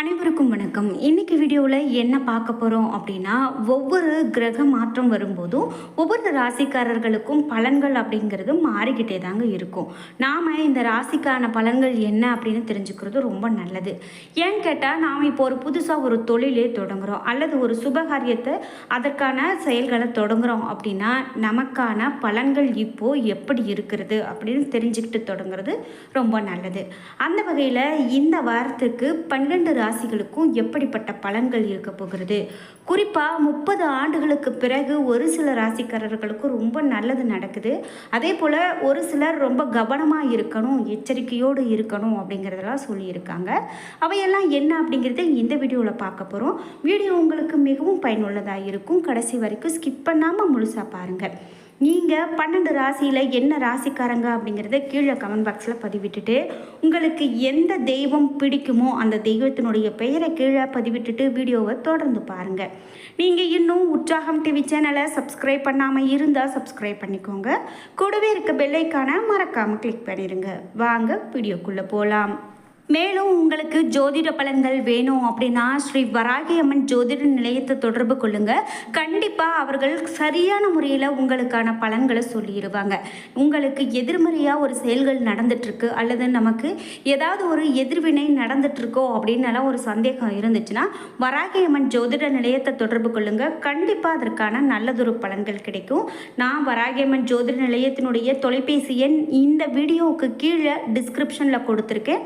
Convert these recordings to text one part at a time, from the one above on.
அனைவருக்கும் வணக்கம். இன்னைக்கு வீடியோவில் என்ன பார்க்க போகிறோம் அப்படின்னா ஒவ்வொரு கிரக மாற்றம் வரும்போதும் ஒவ்வொரு ராசிக்காரர்களுக்கும் பலன்கள் அப்படிங்கிறது மாறிக்கிட்டே தாங்க இருக்கும். நாம் இந்த ராசிக்கான பலன்கள் என்ன அப்படின்னு தெரிஞ்சுக்கிறது ரொம்ப நல்லது. ஏன்னு கேட்டால் நாம் இப்போ ஒரு புதுசாக ஒரு தொழிலே தொடங்குகிறோம் அல்லது ஒரு சுபகாரியத்தை அதற்கான செயல்களை தொடங்குறோம் அப்படின்னா நமக்கான பலன்கள் இப்போது எப்படி இருக்கிறது அப்படின்னு தெரிஞ்சுக்கிட்டு தொடங்குறது ரொம்ப நல்லது. அந்த வகையில் இந்த வாரத்துக்கு பன்னிரெண்டு ராசிகளுக்கும் எப்படிப்பட்ட பலன்கள் இருக்க போகிறது? குறிப்பாக முப்பது ஆண்டுகளுக்கு பிறகு ஒரு சில ராசிக்காரர்களுக்கும் ரொம்ப நல்லது நடக்குது. அதே போல் ஒரு சிலர் ரொம்ப கவனமாக இருக்கணும் எச்சரிக்கையோடு இருக்கணும் அப்படிங்கிறதெல்லாம் சொல்லியிருக்காங்க. அவையெல்லாம் என்ன அப்படிங்கிறத இந்த வீடியோவில் பார்க்க போகிறோம் வீடியோ உங்களுக்கு மிகவும் பயனுள்ளதாக இருக்கும். கடைசி வரைக்கும் ஸ்கிப் பண்ணாமல் முழுசாக பாருங்கள் நீங்கள் பன்னெண்டு ராசியில் என்ன ராசிக்காரங்க அப்படிங்கிறத கீழே கமெண்ட் பாக்ஸில் பதிவிட்டுட்டு உங்களுக்கு எந்த தெய்வம் பிடிக்குமோ அந்த தெய்வத்தினுடைய பெயரை கீழே பதிவிட்டுட்டு வீடியோவை தொடர்ந்து பாருங்கள் நீங்கள் இன்னும் உற்சாகம் டிவி சேனலை சப்ஸ்கிரைப் பண்ணாமல் இருந்தால் சப்ஸ்கிரைப் பண்ணிக்கோங்க. கூடவே இருக்க பெல்லைக்கான மறக்காமல் கிளிக் பண்ணிடுங்க வாங்க வீடியோக்குள்ளே போகலாம் மேலும் உங்களுக்கு ஜோதிட பலன்கள் வேணும் அப்படின்னா ஸ்ரீ வராகி அம்மன் ஜோதிட நிலையத்தை தொடர்பு கொள்ளுங்க. கண்டிப்பாக அவர்கள் சரியான முறையில் உங்களுக்கான பலன்களை சொல்லிடுவாங்க. உங்களுக்கு எதிர்மறையாக ஒரு செயல்கள் நடந்துட்டுருக்கு அல்லது நமக்கு ஏதாவது ஒரு எதிர்வினை நடந்துட்டுருக்கோ அப்படின்னலாம் ஒரு சந்தேகம் இருந்துச்சுன்னா வராகி அம்மன் ஜோதிட நிலையத்தை தொடர்பு கொள்ளுங்க. கண்டிப்பாக அதற்கான நல்லதொரு பலன்கள் கிடைக்கும். நான் வராகி அம்மன் ஜோதிட நிலையத்தினுடைய தொலைபேசி எண் இந்த வீடியோவுக்கு கீழே டிஸ்கிரிப்ஷனில் கொடுத்துருக்கேன்.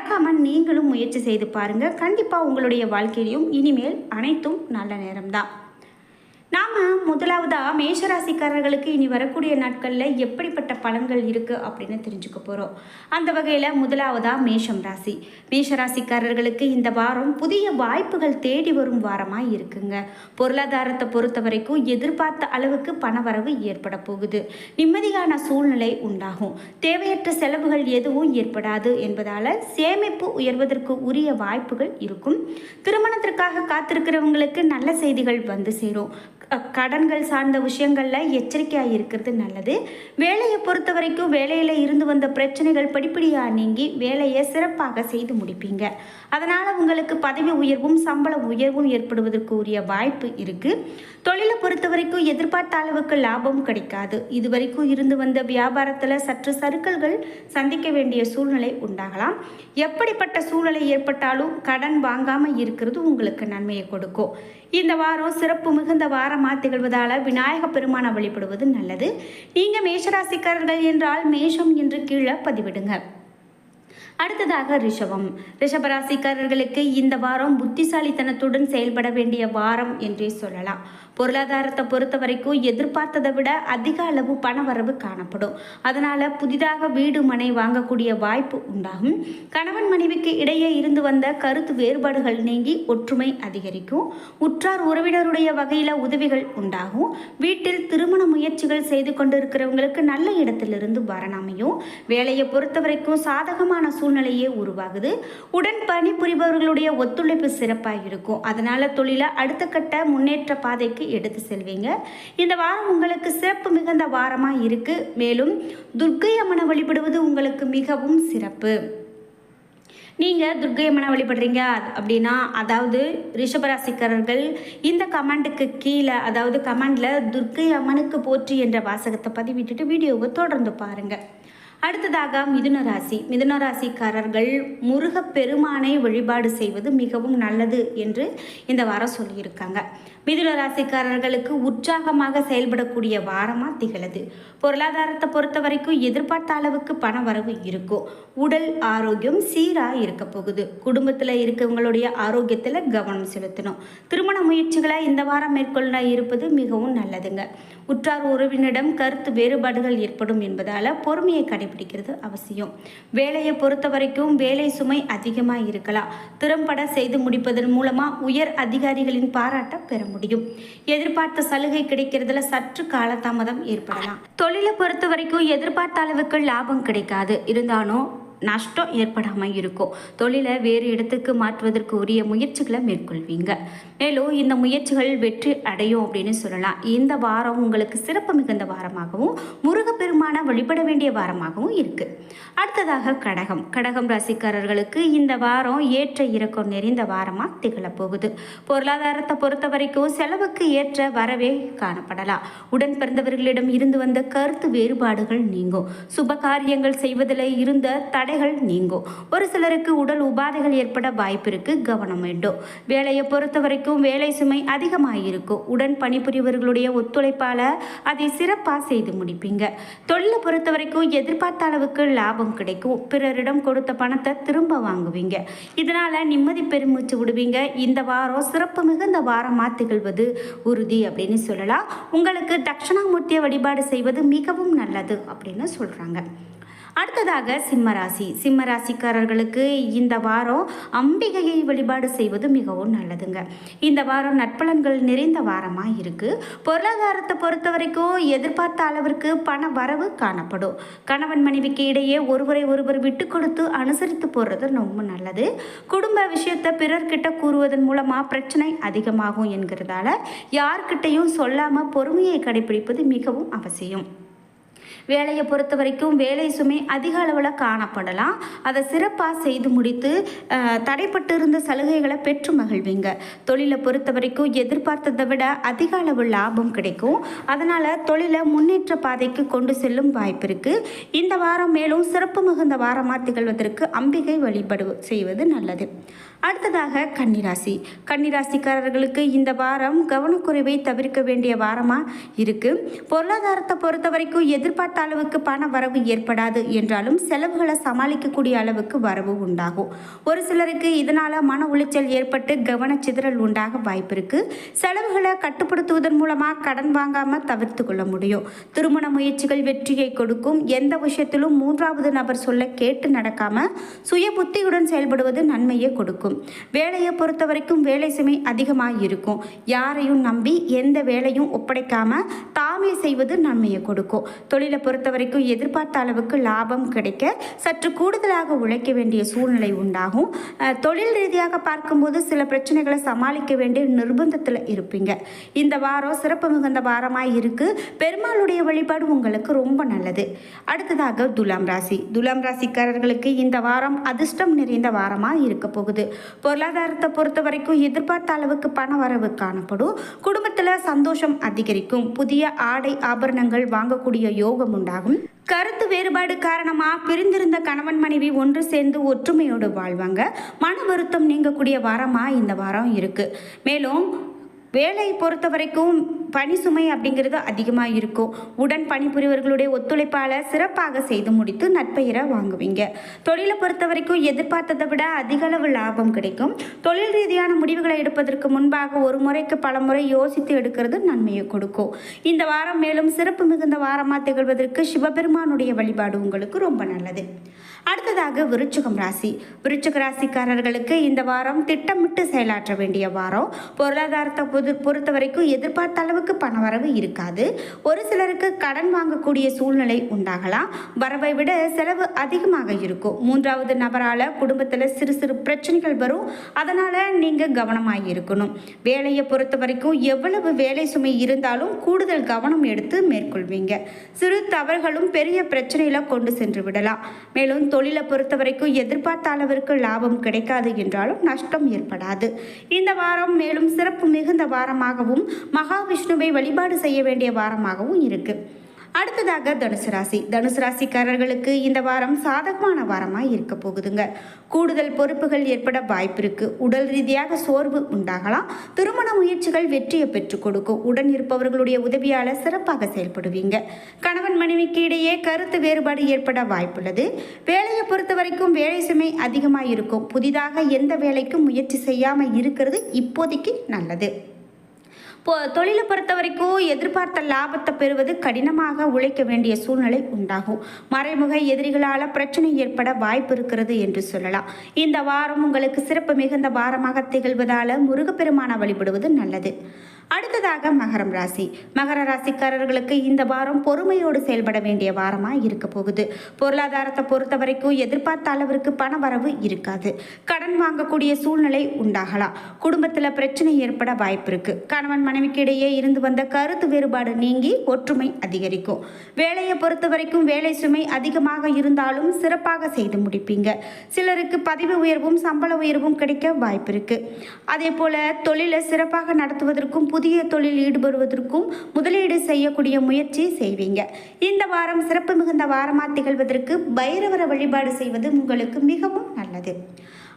மறக்காமல் நீங்களும் முயற்சி செய்து பாருங்கள் கண்டிப்பாக உங்களுடைய வாழ்க்கையிலையும் இனிமேல் அனைத்தும் நல்ல நேரம்தான். நாம் முதலாவதாக மேஷராசிக்காரர்களுக்கு இனி வரக்கூடிய நாட்களில் எப்படிப்பட்ட பலன்கள் இருக்குது அப்படின்னு தெரிஞ்சுக்க போகிறோம் அந்த வகையில் முதலாவதாக மேஷம் ராசி. மேஷராசிக்காரர்களுக்கு இந்த வாரம் புதிய வாய்ப்புகள் தேடி வரும் வாரமாக இருக்குங்க. பொருளாதாரத்தை பொறுத்த வரைக்கும் எதிர்பார்த்த அளவுக்கு பணவரவு ஏற்பட போகுது. நிம்மதியான சூழ்நிலை உண்டாகும். தேவையற்ற செலவுகள் எதுவும் ஏற்படாது என்பதால் சேமிப்பு உயர்வதற்கு உரிய வாய்ப்புகள் இருக்கும். திருமணத்திற்காக காத்திருக்கிறவங்களுக்கு நல்ல செய்திகள் வந்து சேரும். கடன்கள் சார்ந்த விஷயங்களில் எச்சரிக்கையாக இருக்கிறது நல்லது. வேலையை பொறுத்த வரைக்கும் வேலையில் இருந்து வந்த பிரச்சனைகள் படிப்படியாக நீங்கி வேலையை சிறப்பாக செய்து முடிப்பீங்க. அதனால் உங்களுக்கு பதவி உயர்வும் சம்பள உயர்வும் ஏற்படுவதற்கு உரிய வாய்ப்பு இருக்குது தொழிலை பொறுத்த வரைக்கும் எதிர்பார்த்த அளவுக்கு லாபம் கிடைக்காது. இது வரைக்கும் இருந்து வந்த வியாபாரத்தில் சற்று சறுக்கல்கள் சந்திக்க வேண்டிய சூழ்நிலை உண்டாகலாம். எப்படிப்பட்ட சூழ்நிலை ஏற்பட்டாலும் கடன் வாங்காமல் இருக்கிறது உங்களுக்கு நன்மையை கொடுக்கும். இந்த வாரம் சிறப்பு மிகுந்த வாரமாக திகழ்வதால் விநாயக பெருமானை வழிபடுவது நல்லது. நீங்கள் மேஷராசிக்காரர்கள் என்றால் மேஷம் என்று கீழே பதிவிடுங்க. அடுத்ததாக ரிஷபம். ரிஷபராசிக்காரர்களுக்கு இந்த வாரம் புத்திசாலித்தனத்துடன் செயல்பட வேண்டிய வாரம் என்றே சொல்லலாம். பொருளாதாரத்தை பொறுத்த வரைக்கும் எதிர்பார்த்ததை விட அதிக அளவு பணவரவு காணப்படும். அதனால புதிதாக வீடு மனை வாங்கக்கூடிய வாய்ப்பு உண்டாகும். கணவன் மனைவிக்கு இடையே இருந்து வந்த கருத்து வேறுபாடுகள் நீங்கி ஒற்றுமை அதிகரிக்கும். உற்றார் உறவினருடைய வகையில் உதவிகள் உண்டாகும். வீட்டில் திருமண முயற்சிகள் செய்து கொண்டிருக்கிறவங்களுக்கு நல்ல இடத்திலிருந்து வரணாமையும் வேலையை பொறுத்த வரைக்கும் சாதகமான சூழ்நிலையே உருவாகுது. உடன் பணிபுரிபவர்களுடைய ஒத்துழைப்பு சிறப்பாக இருக்கும் அதனால தொழிலை அடுத்த கட்ட முன்னேற்ற பாதைக்கு எடுத்து செல்வீங்க. இந்த வாரம் உங்களுக்கு சிறப்பு மிகுந்த வாரமாக இருக்கு. மேலும் துர்க்கை அம்மனை வழிபடுவது உங்களுக்கு மிகவும் சிறப்பு. நீங்கள் துர்க்கை அம்மனை வழிபடுறீங்க அப்படின்னா அதாவது ரிஷபராசிக்காரர்கள் இந்த கமெண்ட்டுக்கு கீழே அதாவது கமெண்டில் துர்க்கை அம்மனுக்கு போற்றி என்ற வாசகத்தை பதிவிட்டுட்டு வீடியோவை தொடர்ந்து பாருங்கள் அடுத்ததாக மிதுன ராசி. மிதுன ராசிக்காரர்கள் முருகப் பெருமானை வழிபாடு செய்வது மிகவும் நல்லது என்று இந்த வாரம் சொல்லியிருக்காங்க. மிதுன ராசிக்காரர்களுக்கு உற்சாகமாக செயல்படக்கூடிய வாரமாக திகழது. பொருளாதாரத்தை பொறுத்த வரைக்கும் எதிர்பார்த்த அளவுக்கு பண வரவு இருக்கும். உடல் ஆரோக்கியம் சீராக இருக்க போகுது. குடும்பத்தில் இருக்கவங்களுடைய ஆரோக்கியத்தில் கவனம் செலுத்தணும். திருமண முயற்சிகளை இந்த வாரம் மேற்கொள்ள இருப்பது மிகவும் நல்லதுங்க. உற்றார் உறவினிடம் கருத்து வேறுபாடுகள் ஏற்படும் என்பதால் பொறுமையை கடைபிடிக்கிறது அவசியம். வேலையை பொறுத்த வரைக்கும் வேலை சுமை அதிகமாக இருக்கலாம். திறம்பட செய்து முடிப்பதன் மூலமாக உயர் அதிகாரிகளின் பாராட்டை பெற முடியும். எதிர்பார்த்த சலுகை கிடைக்கிறதுல சற்று காலதாமதம் ஏற்படலாம். தொழிலை பொறுத்த வரைக்கும் எதிர்பார்த்த அளவுக்கு லாபம் கிடைக்காது. இருந்தாலும் நஷ்டம் ஏற்படாமல் இருக்கும். தொழிலை வேறு இடத்துக்கு மாற்றுவதற்கு உரிய முயற்சிகளை மேற்கொள்வீங்க. மேலும் இந்த முயற்சிகள் வெற்றி அடையும் அப்படின்னு சொல்லலாம். இந்த வாரம் உங்களுக்கு சிறப்பு மிகுந்த வாரமாகவும் முருகப்பெருமான வழிபட வேண்டிய வாரமாகவும் இருக்கு. அடுத்ததாக கடகம். கடகம் ராசிக்காரர்களுக்கு இந்த வாரம் ஏற்ற இறக்கம் நிறைந்த வாரமாக திகழப் போகுது பொருளாதாரத்தை பொறுத்த வரைக்கும் செலவுக்கு ஏற்ற வரவே காணப்படலாம். உடன் பிறந்தவர்களிடம் இருந்து வந்த கருத்து வேறுபாடுகள் நீங்கும். சுப காரியங்கள் செய்வதில் இருந்த தடை தடைகள் நீங்கும் ஒரு சிலருக்கு உடல் உபாதைகள் ஏற்பட வாய்ப்பிற்கு கவனம் வேண்டும் வேலையை பொறுத்த வரைக்கும் வேலை சுமை அதிகமாக இருக்கும் உடன் பணிபுரிவர்களுடைய ஒத்துழைப்பால் அதை சிறப்பாக செய்து முடிப்பீங்க. தொழிலை பொறுத்த வரைக்கும் எதிர்பார்த்த அளவுக்கு லாபம் கிடைக்கும். பிறரிடம் கொடுத்த பணத்தை திரும்ப வாங்குவீங்க. இதனால் நிம்மதி பெருமூச்சு விடுவீங்க. இந்த வாரம் சிறப்பு மிகுந்த வாரமாக திகழ்வது உறுதி அப்படின்னு சொல்லலாம். உங்களுக்கு தட்சிணாமூர்த்தியை வழிபாடு செய்வது மிகவும் நல்லது அப்படின்னு சொல்கிறாங்க அடுத்ததாக சிம்மராசி. சிம்மராசிக்காரர்களுக்கு இந்த வாரம் அம்பிகையை வழிபாடு செய்வது மிகவும் நல்லதுங்க. இந்த வாரம் நட்பலன்கள் நிறைந்த வாரமாக இருக்குது பொருளாதாரத்தை பொறுத்த வரைக்கும் எதிர்பார்த்த அளவிற்கு பண வரவு காணப்படும். கணவன் மனைவிக்கு இடையே ஒருவரை ஒருவர் விட்டு கொடுத்து அனுசரித்து போடுறது ரொம்ப நல்லது. குடும்ப விஷயத்தை பிறர்கிட்ட கூறுவதன் மூலமாக பிரச்சனை அதிகமாகும் என்கிறதால யார்கிட்டையும் சொல்லாமல் பொறுமையை கடைபிடிப்பது மிகவும் அவசியம். வேலையை பொறுத்த வரைக்கும் வேலை சுமை அதிக அளவில் காணப்படலாம். அதை சிறப்பாக செய்து முடித்து தடைப்பட்டு இருந்த சலுகைகளை பெற்று மகிழ்வீங்க. தொழிலை பொறுத்த வரைக்கும் எதிர்பார்த்ததை விட அதிக அளவு லாபம் கிடைக்கும். அதனால் தொழிலை முன்னேற்ற பாதைக்கு கொண்டு செல்லும் வாய்ப்பு இருக்குது இந்த வாரம் மேலும் சிறப்பு மிகுந்த வாரமாக திகழ்வதற்கு அம்பிகை வழிபடு செய்வது நல்லது. அடுத்ததாக கன்னிராசி. கன்னிராசிக்காரர்களுக்கு இந்த வாரம் கவனக்குறைவை தவிர்க்க வேண்டிய வாரமாக இருக்குது பொருளாதாரத்தை பொறுத்த வரைக்கும் எதிர்பார்த்த அளவுக்கு பண வரவு ஏற்படாது என்றாலும் செலவுகளை சமாளிக்கக்கூடிய அளவுக்கு வரவு உண்டாகும். ஒரு சிலருக்கு இதனால் மன உளைச்சல் ஏற்பட்டு கவனச்சிதறல் உண்டாக வாய்ப்பு இருக்குது செலவுகளை கட்டுப்படுத்துவதன் மூலமாக கடன் வாங்காமல் தவிர்த்து கொள்ள முடியும். திருமண முயற்சிகள் வெற்றியை கொடுக்கும். எந்த விஷயத்திலும் மூன்றாவது நபர் சொல்ல கேட்டு நடக்காமல் சுய புத்தியுடன் செயல்படுவது நன்மையை கொடுக்கும். வேலையை பொறுத்த வரைக்கும் வேலை சுமை அதிகமாக இருக்கும் யாரையும் நம்பி எந்த வேலையும் ஒப்படைக்காமல் தாமே செய்வது நன்மையை கொடுக்கும். தொழிலை பொறுத்த வரைக்கும் எதிர்பார்த்த அளவுக்கு லாபம் கிடைக்க சற்று கூடுதலாக உழைக்க வேண்டிய சூழ்நிலை உண்டாகும். தொழில் ரீதியாக பார்க்கும்போது சில பிரச்சனைகளை சமாளிக்க வேண்டிய நிர்பந்தத்தில் இருப்பீங்க. இந்த வாரம் சிறப்பு மிகுந்த வாரமாக இருக்குது பெருமாளுடைய வழிபாடு உங்களுக்கு ரொம்ப நல்லது. அடுத்ததாக துலாம் ராசி. துலாம் ராசிக்காரர்களுக்கு இந்த வாரம் அதிர்ஷ்டம் நிறைந்த வாரமாக இருக்க போகுது. பொருளாதாரத்தை பொறுத்த வரைக்கும் எதிர்பார்த்த அளவுக்கு பண வரவு காணப்படும். குடும்பத்தில் சந்தோஷம் அதிகரிக்கும். புதிய ஆடை ஆபரணங்கள் வாங்கக்கூடிய யோகம் உண்டாகும். கருத்து வேறுபாடு காரணமாக பிரிந்திருந்த கணவன் மனைவி ஒன்று சேர்ந்து ஒற்றுமையோடு வாழ்வாங்க. மன வருத்தம் நீங்கக்கூடிய வாரமாக இந்த வாரம் இருக்குது மேலும் வேலை பொறுத்த வரைக்கும் பணி சுமை அப்படிங்கிறது அதிகமாக இருக்கும். உடன் பணிபுரிவர்களுடைய ஒத்துழைப்பால் சிறப்பாக செய்து முடித்து நட்பெயரை வாங்குவீங்க. தொழிலை பொறுத்த வரைக்கும் எதிர்பார்த்ததை விட அதிக அளவு லாபம் கிடைக்கும். தொழில் ரீதியான முடிவுகளை எடுப்பதற்கு முன்பாக ஒரு முறைக்கு பல முறை யோசித்து எடுக்கிறது நன்மையை கொடுக்கும். இந்த வாரம் மேலும் சிறப்பு மிகுந்த வாரமாக திகழ்வதற்கு சிவபெருமானுடைய வழிபாடு உங்களுக்கு ரொம்ப நல்லது. அடுத்ததாக விருச்சிகம் ராசி. விருச்சிக ராசிக்காரர்களுக்கு இந்த வாரம் திட்டமிட்டு செயலாற்ற வேண்டிய வாரம். பொருளாதாரத்தை பொறுத்த வரைக்கும் எதிர்பார்த்த அளவு அளவுக்கு பணவரவு இருக்காது. ஒரு சிலருக்கு கடன் வாங்கக்கூடிய சூழ்நிலை உண்டாகலாம். வரவை விட செலவு அதிகமாக இருக்கும். மூன்றாவது நபரால் குடும்பத்தில் சிறு சிறு பிரச்சனைகள் வரும். அதனால் நீங்கள் கவனமாக இருக்கணும். வேலையை பொறுத்த வரைக்கும் எவ்வளவு வேலை சுமை இருந்தாலும் கூடுதல் கவனம் எடுத்து மேற்கொள்வீங்க. சிறு தவறுகளும் பெரிய பிரச்சனையில் கொண்டு சென்று விடலாம். மேலும் தொழிலை பொறுத்த வரைக்கும் எதிர்பார்த்த அளவிற்கு லாபம் கிடைக்காது என்றாலும் நஷ்டம் ஏற்படாது. இந்த வாரம் மேலும் சிறப்பு மிகுந்த வாரமாகவும் மகாவிஷ்ணு மகாவிஷ்ணுவை வழிபாடு செய்ய வேண்டிய வாரமாகவும் இருக்கு. அடுத்ததாக தனுசு ராசி. தனுசு ராசிக்காரர்களுக்கு இந்த வாரம் சாதகமான வாரமாக இருக்க போகுதுங்க. கூடுதல் பொறுப்புகள் ஏற்பட வாய்ப்பு இருக்கு. உடல் ரீதியாக சோர்வு உண்டாகலாம். திருமண முயற்சிகள் வெற்றியை பெற்றுக் கொடுக்கும். உடன் இருப்பவர்களுடைய உதவியால சிறப்பாக செயல்படுவீங்க. கணவன் மனைவிக்கு இடையே கருத்து வேறுபாடு ஏற்பட வாய்ப்புள்ளது. வேலையை பொறுத்த வரைக்கும் வேலை சுமை அதிகமாக இருக்கும். புதிதாக எந்த வேலைக்கும் முயற்சி செய்யாமல் இருக்கிறது இப்போதைக்கு நல்லது. தொழிலை பொறுத்த வரைக்கும் எதிர்பார்த்த லாபத்தை பெறுவது கடினமாக உழைக்க வேண்டிய சூழ்நிலை உண்டாகும். மறைமுக எதிரிகளால் பிரச்சனை ஏற்பட வாய்ப்பு இருக்கிறது என்று சொல்லலாம். இந்த வாரம் உங்களுக்கு சிறப்பு மிகுந்த வாரமாக திகழ்வதால் முருகப்பெருமான வழிபடுவது நல்லது. அடுத்ததாக மகரம் ராசி. மகர ராசிக்காரர்களுக்கு இந்த வாரம் பொறுமையோடு செயல்பட வேண்டிய வாரமாக இருக்க போகுது. பொருளாதாரத்தை பொறுத்த வரைக்கும் எதிர்பார்த்த அளவிற்கு பண வரவு இருக்காது. கடன் வாங்கக்கூடிய சூழ்நிலை உண்டாகலாம். குடும்பத்தில் பிரச்சனை ஏற்பட வாய்ப்பு இருக்கு. கணவன் மனைவிக்கு இடையே இருந்து வந்த கருத்து வேறுபாடு நீங்கி ஒற்றுமை அதிகரிக்கும். வேலையை பொறுத்த வரைக்கும் வேலை சுமை அதிகமாக இருந்தாலும் சிறப்பாக செய்து முடிப்பீங்க. சிலருக்கு பதவி உயர்வும் சம்பள உயர்வும் கிடைக்க வாய்ப்பு இருக்கு. அதே போல தொழிலை சிறப்பாக நடத்துவதற்கும் புதிய தொழில் ஈடுபடுவதற்கும் முதலீடு செய்யக்கூடிய முயற்சி செய்வீங்க. இந்த வாரம் சிறப்பு மிகுந்த வாரமாக திகழ்வதற்கு பைரவர வழிபாடு செய்வது உங்களுக்கு மிகவும் நல்லது.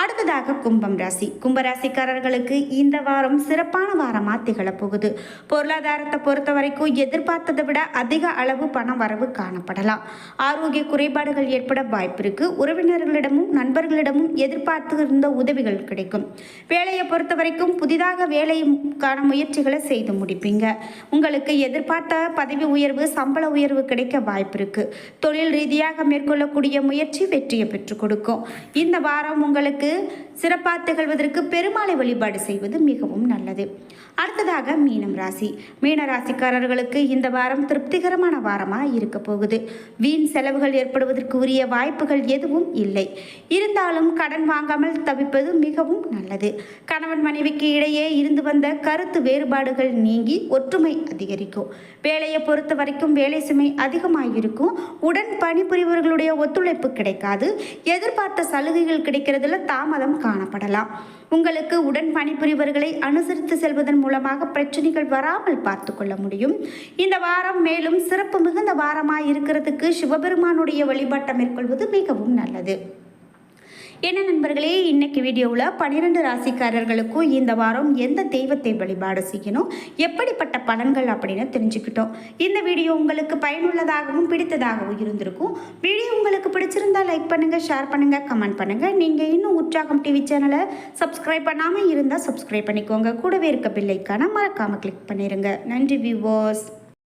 அடுத்ததாக கும்பம் ராசி. கும்பராசிக்காரர்களுக்கு இந்த வாரம் சிறப்பான வாரமாக திகழப்போகுது பொருளாதாரத்தை பொறுத்த வரைக்கும் எதிர்பார்த்ததை விட அதிக அளவு பண வரவு காணப்படலாம். ஆரோக்கிய குறைபாடுகள் ஏற்பட வாய்ப்பு இருக்கு. உறவினர்களிடமும் நண்பர்களிடமும் எதிர்பார்த்து இருந்த உதவிகள் கிடைக்கும். வேலையை பொறுத்த வரைக்கும் புதிதாக வேலைக்கான முயற்சிகளை செய்து முடிப்பீங்க. உங்களுக்கு எதிர்பார்த்த பதவி உயர்வு சம்பள உயர்வு கிடைக்க வாய்ப்பு இருக்கு. தொழில் ரீதியாக மேற்கொள்ளக்கூடிய முயற்சி வெற்றியை பெற்றுக் கொடுக்கும். இந்த வாரம் உங்களுக்கு சிறப்பாக திகழ்வதற்கு பெருமாளை வழிபாடு செய்வது மிகவும் நல்லது. அடுத்ததாக மீனம் ராசி. மீன ராசிக்காரர்களுக்கு இந்த வாரம் திருப்திகரமான வாரமாக இருக்க போகுது. வீண் செலவுகள் ஏற்படுவதற்கு உரிய வாய்ப்புகள் எதுவும் இல்லை. இருந்தாலும் கடன் வாங்காமல் தவிப்பது மிகவும் நல்லது. கணவன் மனைவிக்கு இடையே இருந்து வந்த கருத்து வேறுபாடுகள் நீங்கி ஒற்றுமை அதிகரிக்கும். வேலையை பொறுத்த வரைக்கும் வேலை சுமை அதிகமாக இருக்கும் உடன் பணிபுரிபவர்களுடைய ஒத்துழைப்பு கிடைக்காது. எதிர்பார்த்த சலுகைகள் கிடைக்கிறதுல தாமதம் காணப்படலாம். உங்களுக்கு உடன் பணிபுரிபவர்களை அனுசரித்து செல்வதன் மூலமாக பிரச்சனைகள் வராமல் பார்த்து கொள்ள முடியும். இந்த வாரம் மேலும் சிறப்பு மிகுந்த வாரமாக இருக்கிறதுக்கு சிவபெருமானுடைய வழிபாட்டை மேற்கொள்வது மிகவும் நல்லது. என்ன நண்பர்களே இன்னைக்கு வீடியோவில் பன்னிரெண்டு ராசிக்காரர்களுக்கும் இந்த வாரம் எந்த தெய்வத்தை வழிபாடு செய்யணும் எப்படிப்பட்ட பலன்கள் அப்படின்னு தெரிஞ்சுக்கிட்டோம். இந்த வீடியோ உங்களுக்கு பயனுள்ளதாகவும் பிடித்ததாகவும் இருந்திருக்கும். வீடியோ உங்களுக்கு பிடிச்சிருந்தா லைக் பண்ணுங்கள் ஷேர் பண்ணுங்கள் கமெண்ட் பண்ணுங்கள் நீங்கள் இன்னும் உற்சாகம் டிவி சேனலை சப்ஸ்கிரைப் பண்ணாமல் இருந்தால் சப்ஸ்கிரைப் பண்ணிக்கோங்க. கூடவே இருக்க பில்லைக்கான மறக்காமல் கிளிக் பண்ணிடுங்க நன்றி வியூவர்ஸ்